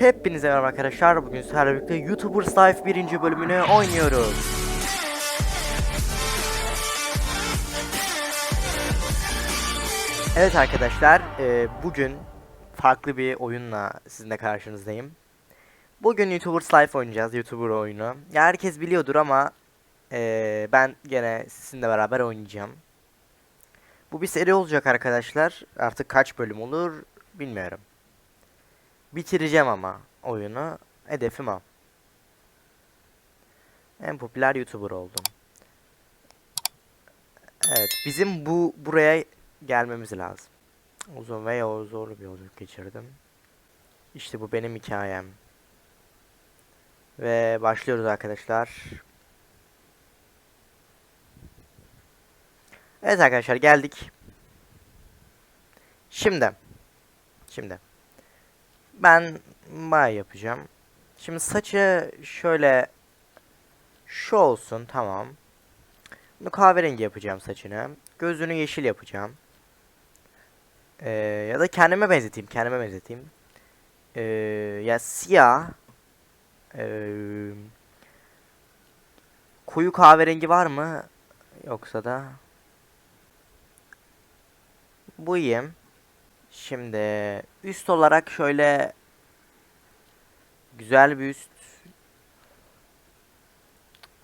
Hepinize merhaba arkadaşlar. Bugün sizlerle birlikte YouTubers Life 1. bölümünü oynuyoruz. Evet arkadaşlar, e, bugün farklı bir oyunla sizinle karşınızdayım. Bugün YouTubers Life oynayacağız, YouTuber oyunu. Ya herkes biliyordur ama e, ben gene sizinle beraber oynayacağım. Bu bir seri olacak arkadaşlar. Artık kaç bölüm olur bilmiyorum. Bitireceğim ama oyunu. Hedefim o. En popüler YouTuber oldum. Evet, bizim bu buraya gelmemiz lazım. Uzun ve zorlu bir yolculuk geçirdim. İşte bu benim hikayem. Ve başlıyoruz arkadaşlar. Evet arkadaşlar geldik. Şimdi. Şimdi. Ben bay yapacağım. Şimdi saçı şöyle şu olsun tamam. Bunu kahverengi yapacağım saçını. Gözünü yeşil yapacağım. Ee, ya da kendime benzeteyim. Kendime benzeteyim. Ee, ya siyah. Ee, koyu kahverengi var mı? Yoksa da bu iyiyim. Şimdi üst olarak şöyle güzel bir üst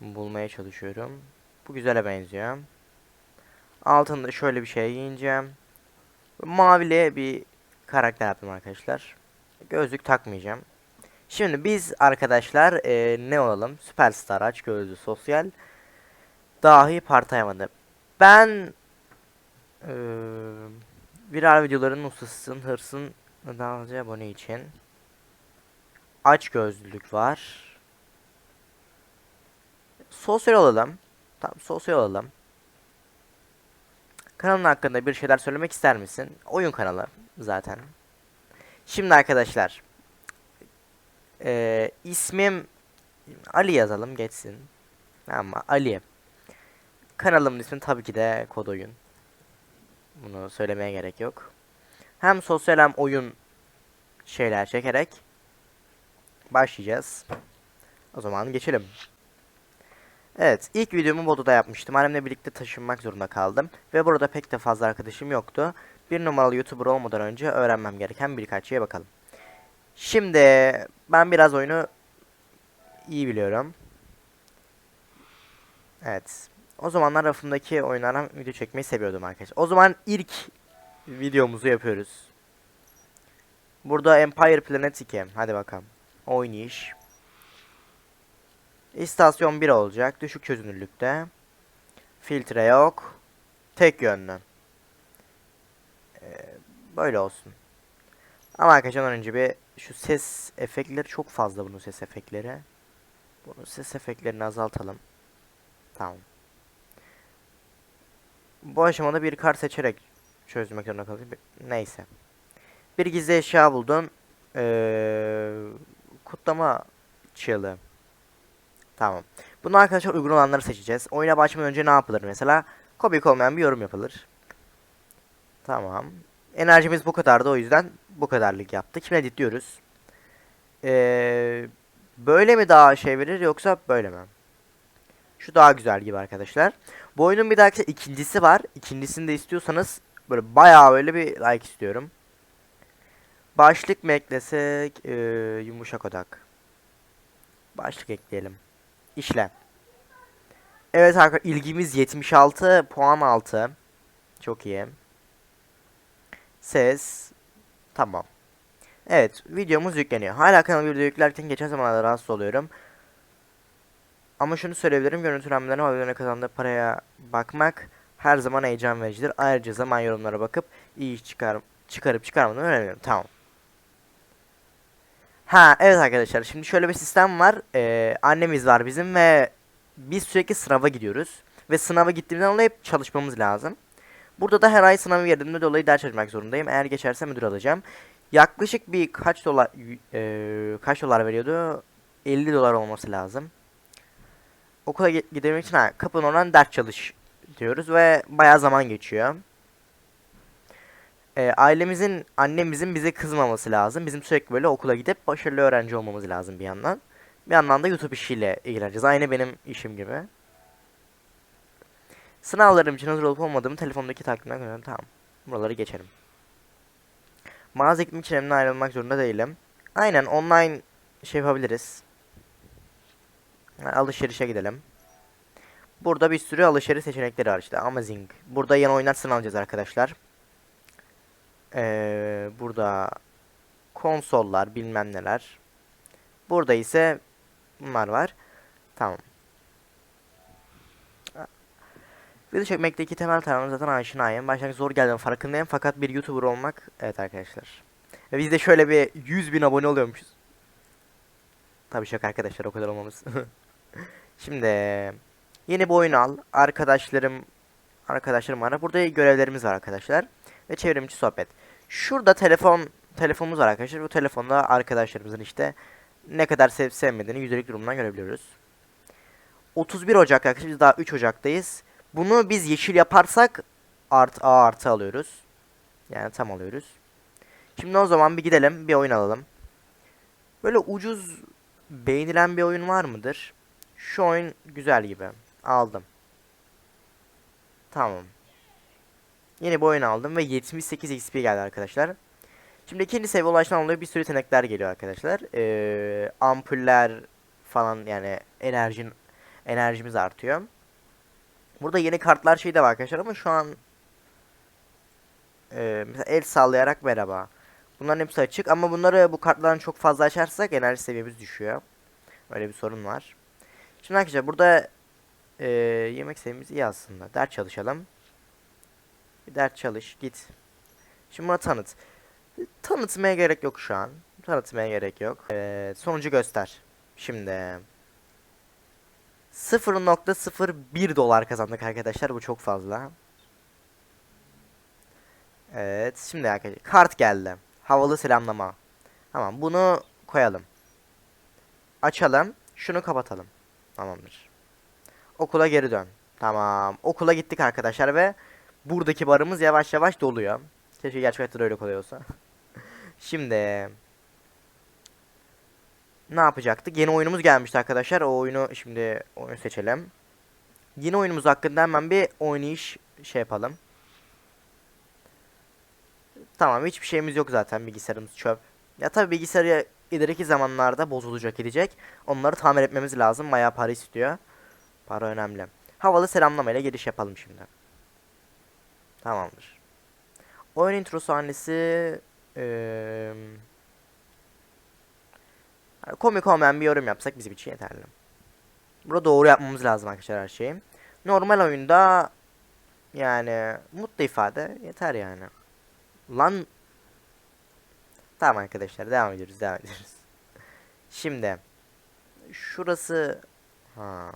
bulmaya çalışıyorum. Bu güzele benziyor. Altında şöyle bir şey giyineceğim. Mavili bir karakter yaptım arkadaşlar. Gözlük takmayacağım. Şimdi biz arkadaşlar eee, ne olalım? Süperstar aç gözlü sosyal. Dahi partayamadı. Ben eee viral videoların ustasısın, hırsın daha fazla abone için. Aç gözlülük var. Sosyal olalım. Tamam sosyal olalım. Kanalın hakkında bir şeyler söylemek ister misin? Oyun kanalı zaten. Şimdi arkadaşlar. Eee ismim Ali yazalım geçsin. Ama Ali. Kanalımın ismi tabii ki de Kod Oyun. Bunu söylemeye gerek yok. Hem sosyal hem oyun şeyler çekerek başlayacağız. O zaman geçelim. Evet, ilk videomu Bodo'da yapmıştım. Annemle birlikte taşınmak zorunda kaldım. Ve burada pek de fazla arkadaşım yoktu. Bir numaralı YouTuber olmadan önce öğrenmem gereken birkaç şeye bakalım. Şimdi ben biraz oyunu iyi biliyorum. Evet. O zamanlar rafımdaki oyunlardan video çekmeyi seviyordum arkadaşlar. O zaman ilk videomuzu yapıyoruz. Burada Empire Planet 2. Hadi bakalım. Oynayış. İstasyon 1 olacak. Düşük çözünürlükte. Filtre yok. Tek yönlü. Ee, böyle olsun. Ama arkadaşlar önce bir şu ses efektleri çok fazla bunun ses efektleri. Bunun ses efektlerini azaltalım. Tamam. Bu aşamada bir kart seçerek çözmek zorunda kalacağım. Neyse. Bir gizli eşya buldun. Ee, kutlama çığlığı. Tamam. Bunu arkadaşlar uygun olanları seçeceğiz. Oyuna başlamadan önce ne yapılır mesela? Komik olmayan bir yorum yapılır. Tamam. Enerjimiz bu kadardı o yüzden bu kadarlık yaptık. Şimdi editliyoruz. Ee, böyle mi daha şey verir yoksa böyle mi? Şu daha güzel gibi arkadaşlar. Bu oyunun bir dahaki ikincisi var. İkincisini de istiyorsanız böyle bayağı böyle bir like istiyorum. Başlık mı eklesek? Ee, yumuşak odak. Başlık ekleyelim. İşle. Evet arkadaşlar ilgimiz 76 puan altı. Çok iyi. Ses. Tamam. Evet videomuz yükleniyor. Hala kanal video yüklerken geçen zamanlarda rahatsız oluyorum. Ama şunu söyleyebilirim. Görüntülenmelerin havalarına kazandığı paraya bakmak her zaman heyecan vericidir. Ayrıca zaman yorumlara bakıp iyi iş çıkar çıkarıp çıkarmadığını öğreniyorum. Tamam. Ha evet arkadaşlar şimdi şöyle bir sistem var. Ee, annemiz var bizim ve biz sürekli sınava gidiyoruz. Ve sınava gittiğimden dolayı hep çalışmamız lazım. Burada da her ay sınavı girdiğimde dolayı ders çalışmak zorundayım. Eğer geçerse müdür alacağım. Yaklaşık bir kaç dolar e, kaç dolar veriyordu? 50 dolar olması lazım. Okula gi- gidebilmek için ha, kapının oradan ders çalış diyoruz ve bayağı zaman geçiyor. e, ailemizin, annemizin bize kızmaması lazım. Bizim sürekli böyle okula gidip başarılı öğrenci olmamız lazım bir yandan. Bir yandan da YouTube işiyle ilgileneceğiz. Aynı benim işim gibi. Sınavlarım için hazır olup olmadığımı telefondaki takvimden görüyorum. Tamam. Buraları geçelim. Mağaza gitmek için evimden ayrılmak zorunda değilim. Aynen online şey yapabiliriz. Alışverişe gidelim. Burada bir sürü alışveriş seçenekleri var işte. Amazing. Burada yeni oyunlar satın alacağız arkadaşlar. Ee, burada konsollar bilmem neler. Burada ise bunlar var. Tamam. Video çekmekteki temel tanrım zaten aşinayım. Başlangıç zor geldiğinin farkındayım fakat bir YouTuber olmak evet arkadaşlar. Ve biz de şöyle bir 100 bin abone oluyormuşuz. Tabii şaka arkadaşlar o kadar olmamız. Şimdi yeni bir oyun al. Arkadaşlarım arkadaşlarım var. Burada görevlerimiz var arkadaşlar. Ve çevrimiçi sohbet. Şurada telefon telefonumuz var arkadaşlar. Bu telefonda arkadaşlarımızın işte ne kadar sevip sevmediğini yüzdelik durumundan görebiliyoruz. 31 Ocak arkadaşlar biz daha 3 Ocak'tayız. Bunu biz yeşil yaparsak art A artı alıyoruz. Yani tam alıyoruz. Şimdi o zaman bir gidelim bir oyun alalım. Böyle ucuz beğenilen bir oyun var mıdır? Şu oyun güzel gibi. Aldım. Tamam. Yeni bir oyun aldım ve 78 XP geldi arkadaşlar. Şimdi ikinci seviye ulaştan oluyor bir sürü yetenekler geliyor arkadaşlar. Ee, ampuller falan yani enerjin enerjimiz artıyor. Burada yeni kartlar şey de var arkadaşlar ama şu an e, mesela el sallayarak merhaba. Bunların hepsi açık ama bunları bu kartlardan çok fazla açarsak enerji seviyemiz düşüyor. Öyle bir sorun var. Şimdi arkadaşlar burada e, yemek seviyemiz iyi aslında. Ders çalışalım. Ders çalış git. Şimdi buna tanıt. Tanıtmaya gerek yok şu an. Tanıtmaya gerek yok. Evet, sonucu göster. Şimdi 0.01 dolar kazandık arkadaşlar. Bu çok fazla. Evet. Şimdi arkadaşlar kart geldi. Havalı selamlama. Tamam bunu koyalım. Açalım. Şunu kapatalım. Tamamdır. Okula geri dön. Tamam. Okula gittik arkadaşlar ve buradaki barımız yavaş yavaş doluyor. Keşke gerçekten öyle kolay olsa. Şimdi ne yapacaktık? Yeni oyunumuz gelmişti arkadaşlar. O oyunu şimdi oyun seçelim. Yeni oyunumuz hakkında hemen bir oynayış şey yapalım. Tamam hiçbir şeyimiz yok zaten bilgisayarımız çöp. Ya tabi bilgisayarı ileriki zamanlarda bozulacak gidecek. Onları tamir etmemiz lazım. Bayağı para istiyor. Para önemli. Havalı selamlamayla giriş yapalım şimdi. Tamamdır. Oyun intro sahnesi yani komik olmayan bir yorum yapsak bizim için yeterli. Burada doğru yapmamız lazım arkadaşlar her şeyi. Normal oyunda yani mutlu ifade yeter yani. Lan Tamam arkadaşlar devam ediyoruz devam ediyoruz. Şimdi şurası ha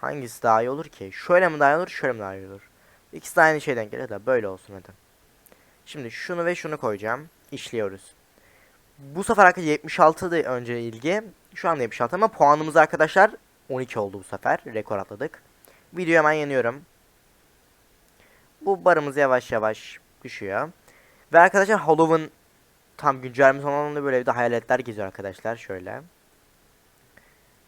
hangisi daha iyi olur ki? Şöyle mi daha iyi olur, şöyle mi daha iyi olur? İkisi de aynı şeyden geliyor da böyle olsun hadi. Şimdi şunu ve şunu koyacağım. İşliyoruz. Bu sefer arkadaşlar 76 da önce ilgi. Şu anda 76 ama puanımız arkadaşlar 12 oldu bu sefer. Rekor atladık. Videoyu hemen yeniyorum. Bu barımız yavaş yavaş düşüyor. Ve arkadaşlar Halloween tam güncelleme sonunda böyle bir de hayaletler geziyor arkadaşlar. Şöyle.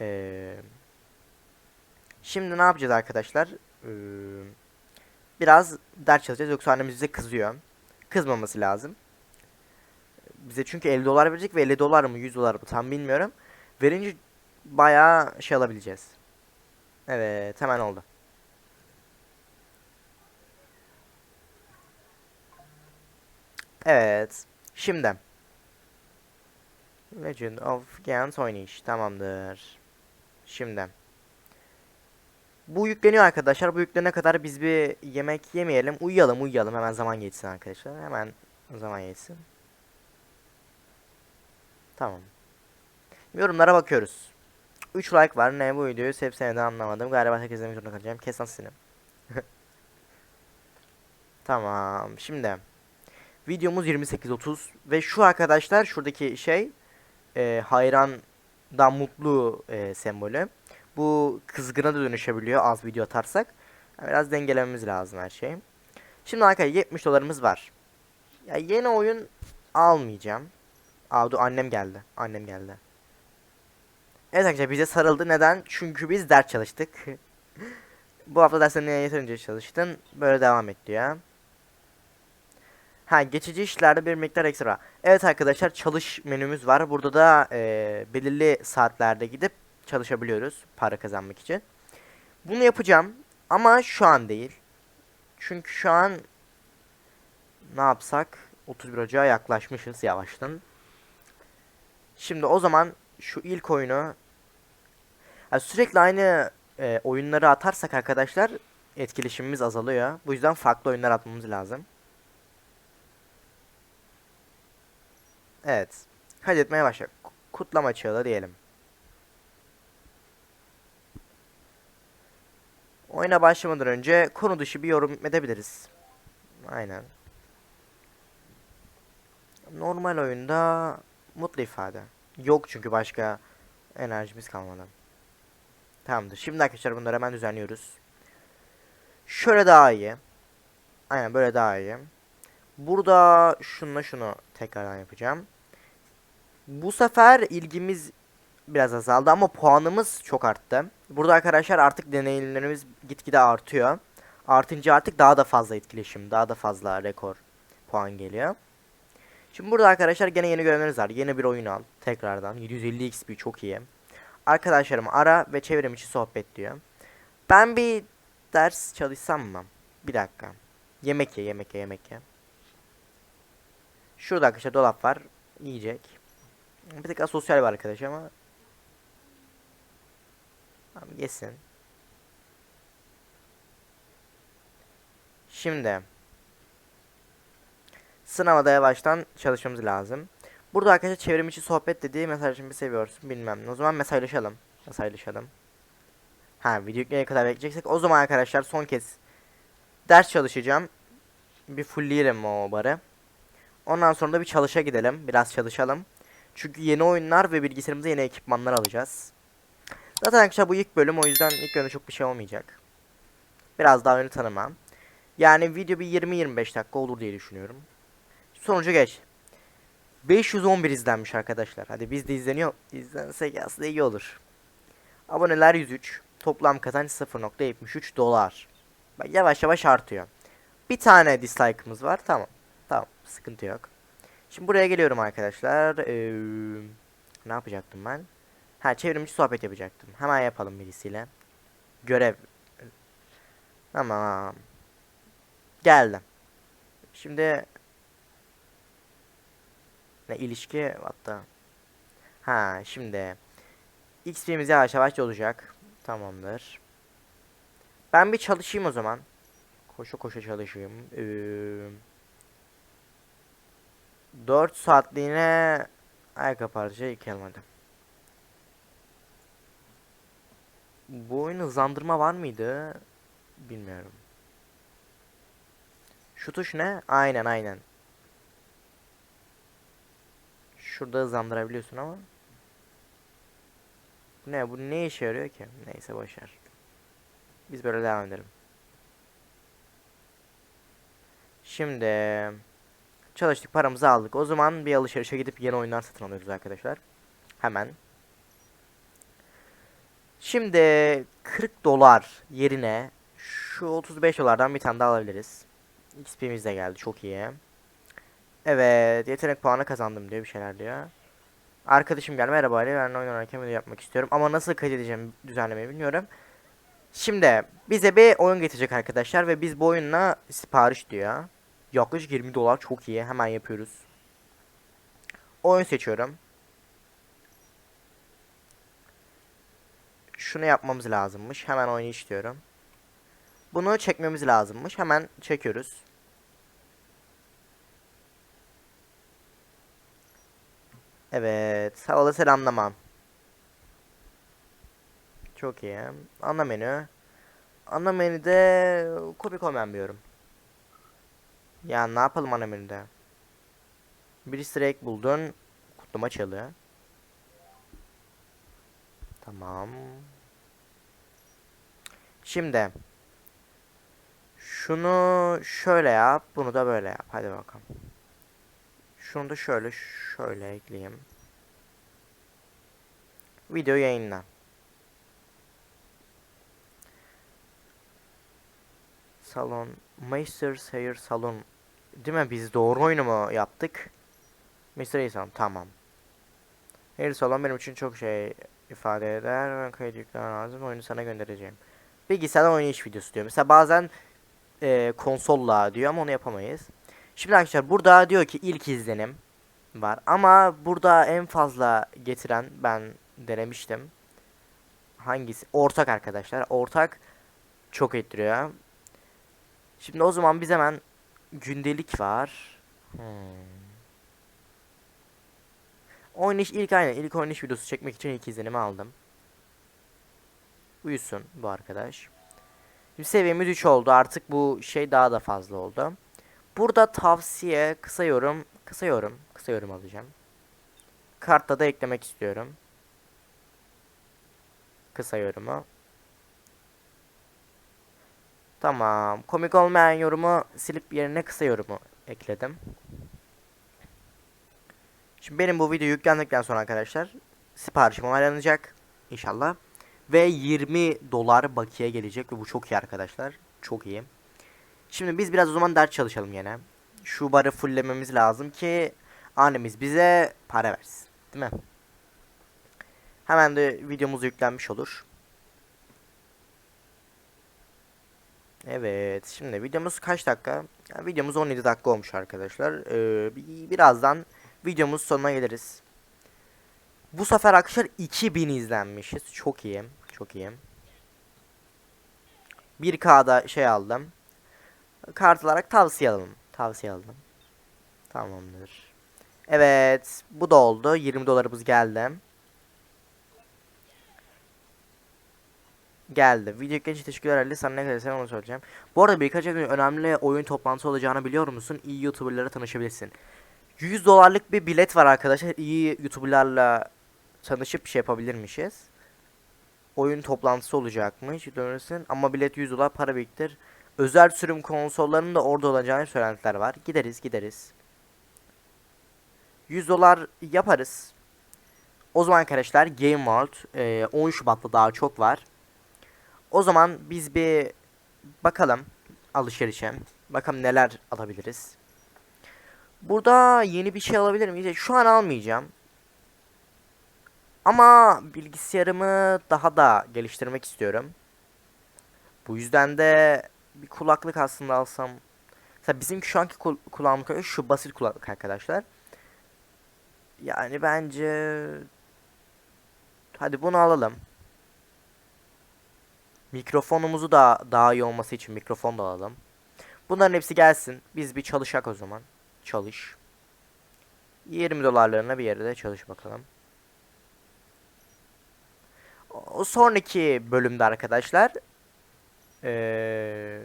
Ee, şimdi ne yapacağız arkadaşlar? Ee, biraz ders çalışacağız yoksa annemiz bize kızıyor. Kızmaması lazım. Bize çünkü 50 dolar verecek ve 50 dolar mı 100 dolar mı tam bilmiyorum. Verince bayağı şey alabileceğiz. Evet hemen oldu. Evet. Şimdi. Legend of Gans oynayış. Tamamdır. Şimdi. Bu yükleniyor arkadaşlar. Bu yüklenene kadar biz bir yemek yemeyelim. Uyuyalım uyuyalım. Hemen zaman geçsin arkadaşlar. Hemen zaman geçsin. Tamam. Yorumlara bakıyoruz. 3 like var. Ne bu videoyu sevip sevmeden anlamadım. Galiba herkes izlemek zorunda kalacağım. Kes lan tamam. Şimdi. Videomuz 28.30 ve şu arkadaşlar şuradaki şey e, hayrandan mutlu e, sembolü. Bu kızgına da dönüşebiliyor az video atarsak. Biraz dengelememiz lazım her şeyi. Şimdi arkadaşlar 70 dolarımız var. Ya yeni oyun almayacağım. Aa dur annem geldi. Annem geldi. Evet arkadaşlar bize sarıldı. Neden? Çünkü biz ders çalıştık. Bu hafta derslerine yeterince çalıştın. Böyle devam et diyor. Ha geçici işlerde bir miktar ekstra. Evet arkadaşlar çalış menümüz var. Burada da eee, belirli saatlerde gidip çalışabiliyoruz para kazanmak için. Bunu yapacağım ama şu an değil. Çünkü şu an ne yapsak 31 Ocağı yaklaşmışız yavaştan. Şimdi o zaman şu ilk oyunu Ha, sürekli aynı e, oyunları atarsak arkadaşlar etkileşimimiz azalıyor. Bu yüzden farklı oyunlar atmamız lazım. Evet. Kaydetmeye başla. Ku- Kutlama çığlığı diyelim. Oyuna başlamadan önce konu dışı bir yorum edebiliriz. Aynen. Normal oyunda mutlu ifade. Yok çünkü başka enerjimiz kalmadı. Tamamdır. Şimdi arkadaşlar bunları hemen düzenliyoruz. Şöyle daha iyi. Aynen böyle daha iyi. Burada şununla şunu tekrardan yapacağım. Bu sefer ilgimiz biraz azaldı ama puanımız çok arttı. Burada arkadaşlar artık deneyimlerimiz gitgide artıyor. Artınca artık daha da fazla etkileşim, daha da fazla rekor puan geliyor. Şimdi burada arkadaşlar gene yeni görevleriniz var. Yeni bir oyun al tekrardan. 750 XP çok iyi. Arkadaşlarımı ara ve çevrim içi sohbet diyor. Ben bir ders çalışsam mı? Bir dakika. Yemek ye, yemek ye, yemek ye. Şurada arkadaşlar dolap var. Yiyecek. Bir tek asosyal var arkadaş ama. Tamam yesin. Şimdi. Sınava da yavaştan çalışmamız lazım. Burada arkadaşlar çevrim içi sohbet dediği mesajımı seviyorsun bilmem. O zaman mesajlaşalım. Mesajlaşalım. Ha video yükleyene kadar bekleyeceksek o zaman arkadaşlar son kez ders çalışacağım. Bir fullleyelim o barı. Ondan sonra da bir çalışa gidelim. Biraz çalışalım. Çünkü yeni oyunlar ve bilgisayarımıza yeni ekipmanlar alacağız. Zaten arkadaşlar bu ilk bölüm o yüzden ilk bölümde çok bir şey olmayacak. Biraz daha oyunu tanımam. Yani video bir 20-25 dakika olur diye düşünüyorum. Sonucu geç. 511 izlenmiş arkadaşlar. Hadi biz de izleniyor. İzlensek aslında iyi olur. Aboneler 103. Toplam kazanç 0.73 dolar. Bak yavaş yavaş artıyor. Bir tane dislike'ımız var. Tamam. Sıkıntı yok. Şimdi buraya geliyorum arkadaşlar. Ee, ne yapacaktım ben? Ha çevrimiçi sohbet yapacaktım. Hemen yapalım birisiyle. Görev. Tamam. Geldim. Şimdi ne ilişki hatta. Ha şimdi XP'miz yavaş yavaş olacak. Tamamdır. Ben bir çalışayım o zaman. Koşa koşa çalışayım. Ee, 4 saatliğine ayakkabı parça iki almadım. Bu oyun hızlandırma var mıydı? Bilmiyorum. Şu tuş ne? Aynen aynen. Şurada hızlandırabiliyorsun ama. Bu ne? Bu ne işe yarıyor ki? Neyse boşver. Biz böyle devam edelim. Şimdi çalıştık paramızı aldık. O zaman bir alışverişe gidip yeni oyunlar satın alıyoruz arkadaşlar. Hemen. Şimdi 40 dolar yerine şu 35 dolardan bir tane daha alabiliriz. XP'miz de geldi çok iyi. Evet yetenek puanı kazandım diyor bir şeyler diyor. Arkadaşım gel merhaba Ali ben oyun oynarken video yapmak istiyorum ama nasıl kaydedeceğim düzenlemeyi bilmiyorum. Şimdi bize bir oyun getirecek arkadaşlar ve biz bu oyunla sipariş diyor. Yaklaşık 20 dolar çok iyi hemen yapıyoruz. Oyun seçiyorum. Şunu yapmamız lazımmış hemen oyunu istiyorum. Bunu çekmemiz lazımmış hemen çekiyoruz. Evet. Havalı selamlamam. Çok iyi. Ana menü. Ana menüde kopi koyamıyorum. Ya ne yapalım ana? Bir easter buldun. Kutlama çalı. Tamam. Şimdi. Şunu şöyle yap, bunu da böyle yap. Hadi bakalım. Şunu da şöyle şöyle ekleyeyim. Video yayınla. Salon, Masters Hair Salon. Değil mi? Biz doğru oyunu mu yaptık? Mr. Hair tamam. Hair Salon benim için çok şey ifade eder. Ben kayıt lazım. Oyunu sana göndereceğim. Bilgisayardan oynayış videosu diyor. Mesela bazen e, konsolla diyor ama onu yapamayız. Şimdi arkadaşlar burada diyor ki ilk izlenim var. Ama burada en fazla getiren ben denemiştim. Hangisi? Ortak arkadaşlar. Ortak çok ettiriyor. Şimdi o zaman biz hemen gündelik var. Hmm. Oynayış ilk aynen ilk oynayış videosu çekmek için ilk izlenimi aldım. Uyusun bu arkadaş. Şimdi seviyemiz 3 oldu. Artık bu şey daha da fazla oldu. Burada tavsiye, kısa yorum, kısa yorum, kısa yorum alacağım. Kartta da eklemek istiyorum. Kısa yorumu. Tamam. Komik olmayan yorumu silip yerine kısa yorumu ekledim. Şimdi benim bu video yüklendikten sonra arkadaşlar siparişim onaylanacak inşallah. Ve 20 dolar bakiye gelecek ve bu çok iyi arkadaşlar. Çok iyi. Şimdi biz biraz o zaman ders çalışalım yine. Şu barı fulllememiz lazım ki annemiz bize para versin. Değil mi? Hemen de videomuz yüklenmiş olur. Evet. Şimdi videomuz kaç dakika? Yani videomuz 17 dakika olmuş arkadaşlar. Ee, bi- birazdan videomuz sonuna geliriz. Bu sefer arkadaşlar 2000 izlenmişiz. Çok iyi. Çok iyi. 1K'da şey aldım. Kart olarak tavsiye alalım. Tavsiye aldım. Tamamdır. Evet. Bu da oldu. 20 dolarımız geldi. Geldi. Video için teşekkürler Ali. Sana ne kadar onu söyleyeceğim. Bu arada birkaç gün önemli oyun toplantısı olacağını biliyor musun? İyi YouTuber'lara tanışabilirsin. 100 dolarlık bir bilet var arkadaşlar. İyi YouTuber'larla tanışıp şey yapabilirmişiz. Oyun toplantısı olacakmış. Dönürsün ama bilet 100 dolar para biriktir. Özel sürüm konsollarının da orada olacağını söylentiler var. Gideriz gideriz. 100 dolar yaparız. O zaman arkadaşlar Game World e, 10 Şubat'ta daha çok var. O zaman biz bir bakalım alışverişe. Bakalım neler alabiliriz. Burada yeni bir şey alabilir miyiz? Şu an almayacağım. Ama bilgisayarımı daha da geliştirmek istiyorum. Bu yüzden de bir kulaklık aslında alsam. Mesela bizimki şu anki kul kulağımlık şu basit kulaklık arkadaşlar. Yani bence hadi bunu alalım. Mikrofonumuzu da daha iyi olması için mikrofon da alalım. Bunların hepsi gelsin. Biz bir çalışak o zaman. Çalış. 20 dolarlarına bir yerde çalış bakalım. O sonraki bölümde arkadaşlar ee,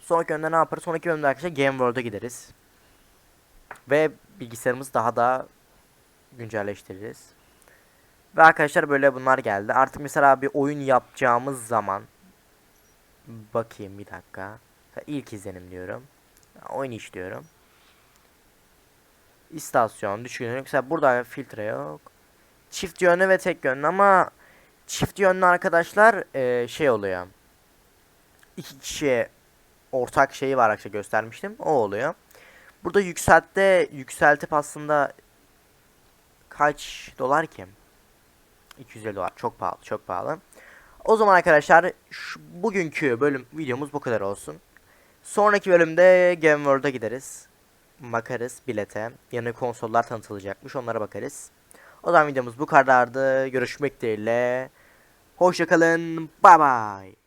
sonraki bölümde ne yaparız? Sonraki bölümde arkadaşlar Game World'a gideriz. Ve bilgisayarımızı daha da güncelleştiririz. Ve arkadaşlar böyle bunlar geldi. Artık mesela bir oyun yapacağımız zaman bakayım bir dakika. İlk izlenim diyorum. Oyun iş diyorum. İstasyon, düşük yönlü. Mesela burada filtre yok. Çift yönlü ve tek yönlü ama çift yönlü arkadaşlar e, şey oluyor. İki kişi ortak şeyi var arkadaşlar göstermiştim. O oluyor. Burada yükseltte yükseltip aslında kaç dolar ki? 250 dolar. Çok pahalı. Çok pahalı. O zaman arkadaşlar şu, bugünkü bölüm videomuz bu kadar olsun. Sonraki bölümde Game World'a gideriz. Bakarız bilete. Yeni konsollar tanıtılacakmış. Onlara bakarız. O zaman videomuz bu kadardı. Görüşmek dileğiyle. Hoşçakalın. Bye bye.